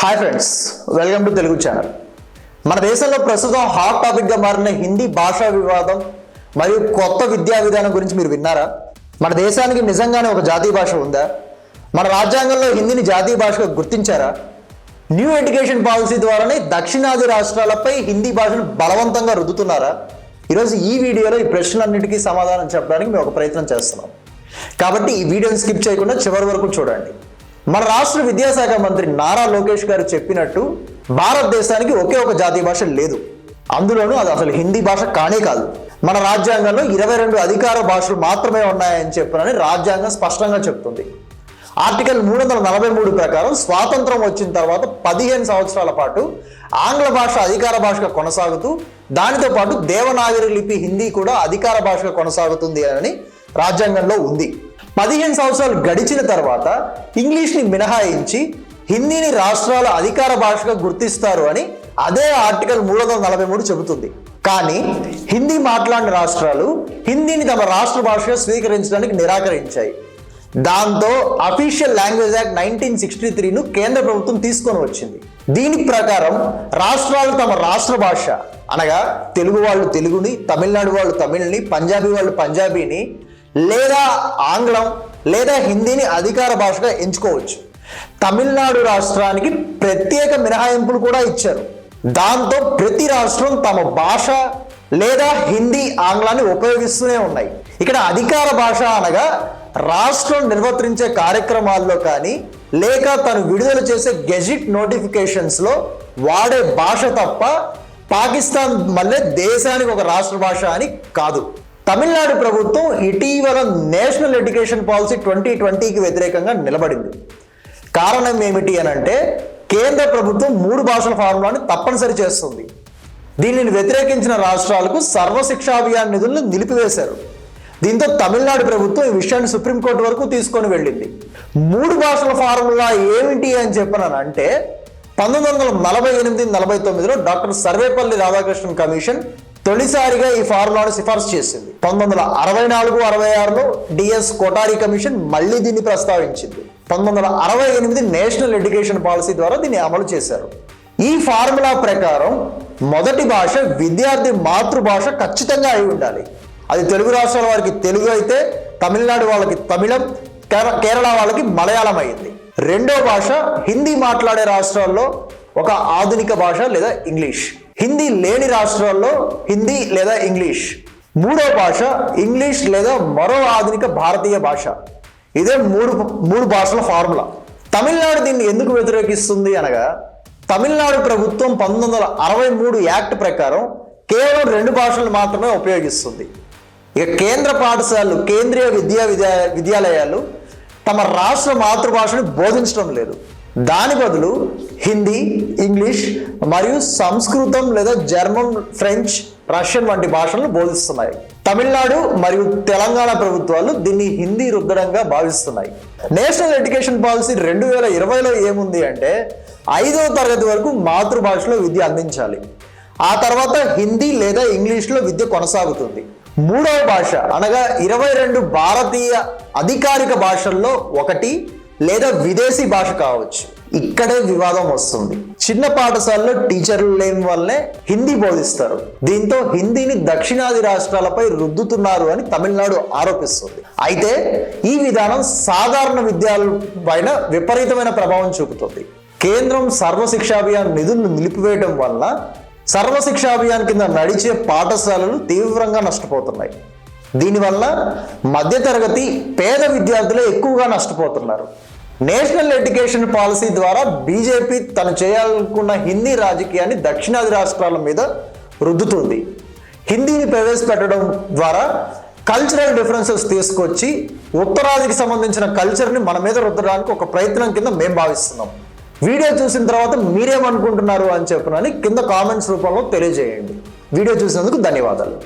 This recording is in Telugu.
Hi friends welcome to Telugu channel మన దేశంలో ప్రస్తుతం హాట్ టాపిక్గా మారిన హిందీ భాషా వివాదం మరియు కొత్త విద్యా విధానం గురించి మీరు విన్నారా? మన దేశానికి నిజంగానే ఒక జాతీయ భాష ఉందా? మన రాజ్యాంగంలో హిందీని జాతీయ భాషగా గుర్తించారా? న్యూ ఎడ్యుకేషన్ పాలసీ ద్వారానే దక్షిణాది రాష్ట్రాలపై హిందీ భాషను బలవంతంగా రుద్దుతున్నారా? ఈరోజు ఈ వీడియోలో ఈ ప్రశ్నలన్నిటికీ సమాధానం చెప్పడానికి మేము ఒక ప్రయత్నం చేస్తున్నాం. కాబట్టి ఈ వీడియోని స్కిప్ చేయకుండా చివరి వరకు చూడండి. మన రాష్ట్ర విద్యాశాఖ మంత్రి నారా లోకేష్ గారు చెప్పినట్టు భారతదేశానికి ఒకే ఒక జాతీయ భాష లేదు. అందులోనూ అది అసలు హిందీ భాష కానే కాదు. మన రాజ్యాంగంలో ఇరవై రెండు అధికార భాషలు మాత్రమే ఉన్నాయని చెప్పనని రాజ్యాంగం స్పష్టంగా చెప్తుంది. ఆర్టికల్ మూడు వందల నలభై మూడు ప్రకారం స్వాతంత్రం వచ్చిన తర్వాత పదిహేను సంవత్సరాల పాటు ఆంగ్ల భాష అధికార భాషగా కొనసాగుతూ దానితో పాటు దేవనాగరి లిపి హిందీ కూడా అధికార భాషగా కొనసాగుతుంది అని రాజ్యాంగంలో ఉంది. పదిహేను సంవత్సరాలు గడిచిన తర్వాత ఇంగ్లీష్ని మినహాయించి హిందీని రాష్ట్రాల అధికార భాషగా గుర్తిస్తారు అని అదే ఆర్టికల్ మూడు వందల నలభై మూడు చెబుతుంది. కానీ హిందీ మాట్లాడిన రాష్ట్రాలు హిందీని తమ రాష్ట్ర భాషగా స్వీకరించడానికి నిరాకరించాయి. దాంతో official language act nineteen sixty త్రీను కేంద్ర ప్రభుత్వం తీసుకొని వచ్చింది. దీని ప్రకారం రాష్ట్రాలు తమ రాష్ట్ర భాష అనగా తెలుగు వాళ్ళు తెలుగుని తమిళనాడు వాళ్ళు తమిళ్ని పంజాబీ వాళ్ళు పంజాబీని లేదా ఆంగ్లం లేదా హిందీని అధికార భాషగా ఎంచుకోవచ్చు. తమిళనాడు రాష్ట్రానికి ప్రత్యేక మినహాయింపులు కూడా ఇచ్చారు. దాంతో ప్రతి రాష్ట్రం తమ భాష లేదా హిందీ ఆంగ్లాన్ని ఉపయోగిస్తూనే ఉన్నాయి. ఇక్కడ అధికార భాష అనగా రాష్ట్రం నిర్వర్తించే కార్యక్రమాల్లో కానీ లేక తను విడుదల చేసే గెజిట్ నోటిఫికేషన్స్లో వాడే భాష తప్ప పాకిస్తాన్ మళ్ళీ దేశానికి ఒక రాష్ట్ర భాష అని కాదు. తమిళనాడు ప్రభుత్వం ఇటీవల నేషనల్ ఎడ్యుకేషన్ పాలసీ ట్వంటీ ట్వంటీకి వ్యతిరేకంగా నిలబడింది. కారణం ఏమిటి అని అంటే కేంద్ర ప్రభుత్వం మూడు భాషల ఫార్ములాని తప్పనిసరి చేస్తుంది. దీనిని వ్యతిరేకించిన రాష్ట్రాలకు సర్వశిక్షా అభియాన్ నిధులను నిలిపివేశారు. దీంతో తమిళనాడు ప్రభుత్వం ఈ విషయాన్ని సుప్రీంకోర్టు వరకు తీసుకొని వెళ్ళింది. మూడు భాషల ఫార్ములా ఏమిటి అని చెప్పనంటే పంతొమ్మిది వందల నలభై ఎనిమిది నలభై తొమ్మిదిలో డాక్టర్ సర్వేపల్లి రాధాకృష్ణన్ కమిషన్ తొలిసారిగా ఈ ఫార్ములాను సిఫార్సు చేసింది. పంతొమ్మిది వందల అరవై నాలుగు అరవై ఆరులో డిఎస్ కోటారి కమిషన్ మళ్ళీ దీన్ని ప్రస్తావించింది. పంతొమ్మిది వందల అరవై ఎనిమిది నేషనల్ ఎడ్యుకేషన్ పాలసీ ద్వారా దీన్ని అమలు చేశారు. ఈ ఫార్ములా ప్రకారం మొదటి భాష విద్యార్థి మాతృభాష ఖచ్చితంగా అయి ఉండాలి. అది తెలుగు రాష్ట్రాల వారికి తెలుగు అయితే తమిళనాడు వాళ్ళకి తమిళం కేర- కేరళ వాళ్ళకి మలయాళం అయింది. రెండో భాష హిందీ మాట్లాడే రాష్ట్రాల్లో ఒక ఆధునిక భాష లేదా ఇంగ్లీష్. హిందీ లేని రాష్ట్రాల్లో హిందీ లేదా ఇంగ్లీష్. మూడో భాష ఇంగ్లీష్ లేదా మరో ఆధునిక భారతీయ భాష. ఇదే మూడు మూడు భాషల ఫార్ములా. తమిళనాడు దీన్ని ఎందుకు వ్యతిరేకిస్తుంది అనగా తమిళనాడు ప్రభుత్వం పంతొమ్మిది వందల అరవై మూడు యాక్ట్ ప్రకారం కేవలం రెండు భాషలు మాత్రమే ఉపయోగిస్తుంది. ఇక కేంద్ర పాఠశాలలు కేంద్రీయ విద్యా విద్యా విద్యాలయాలు తమ రాష్ట్ర మాతృభాషను బోధించడం లేదు. దాని బదులు హిందీ ఇంగ్లీష్ మరియు సంస్కృతం లేదా జర్మన్ ఫ్రెంచ్ రష్యన్ వంటి భాషలను బోధిస్తున్నాయి. తమిళనాడు మరియు తెలంగాణ ప్రభుత్వాలు దీన్ని హిందీ రుద్దడంగా భావిస్తున్నాయి. నేషనల్ ఎడ్యుకేషన్ పాలసీ రెండు వేల ఇరవైలో ఏముంది అంటే ఐదవ తరగతి వరకు మాతృభాషలో విద్య అందించాలి. ఆ తర్వాత హిందీ లేదా ఇంగ్లీష్లో విద్య కొనసాగుతుంది. మూడవ భాష అనగా ఇరవై రెండు భారతీయ అధికారిక భాషల్లో ఒకటి లేదా విదేశీ భాష కావచ్చు. ఇక్కడే వివాదం వస్తుంది. చిన్న పాఠశాలలో టీచర్లు లేని వల్లే హిందీ బోధిస్తారు. దీంతో హిందీని దక్షిణాది రాష్ట్రాలపై రుద్దుతున్నారు అని తమిళనాడు ఆరోపిస్తుంది. అయితే ఈ విధానం సాధారణ విద్యాల పైన విపరీతమైన ప్రభావం చూపుతుంది. కేంద్రం సర్వశిక్షా అభియాన్ నిధులను నిలిపివేయడం వల్ల సర్వశిక్షా అభియాన్ కింద నడిచే పాఠశాలలు తీవ్రంగా నష్టపోతున్నాయి. దీనివల్ల మధ్యతరగతి పేద విద్యార్థులే ఎక్కువగా నష్టపోతున్నారు. నేషనల్ ఎడ్యుకేషన్ పాలసీ ద్వారా బీజేపీ తను చేయాలనుకున్న హిందీ రాజకీయాన్ని దక్షిణాది రాష్ట్రాల మీద రుద్దుతుంది. హిందీని ప్రవేశపెట్టడం ద్వారా కల్చరల్ డిఫరెన్సెస్ తీసుకొచ్చి ఉత్తరాదికి సంబంధించిన కల్చర్ని మన మీద రుద్దడానికి ఒక ప్రయత్నం కింద మేము భావిస్తున్నాం. వీడియో చూసిన తర్వాత మీరేమనుకుంటున్నారు అని చెప్పినని కింద కామెంట్స్ రూపంలో తెలియజేయండి. వీడియో చూసినందుకు ధన్యవాదాలు.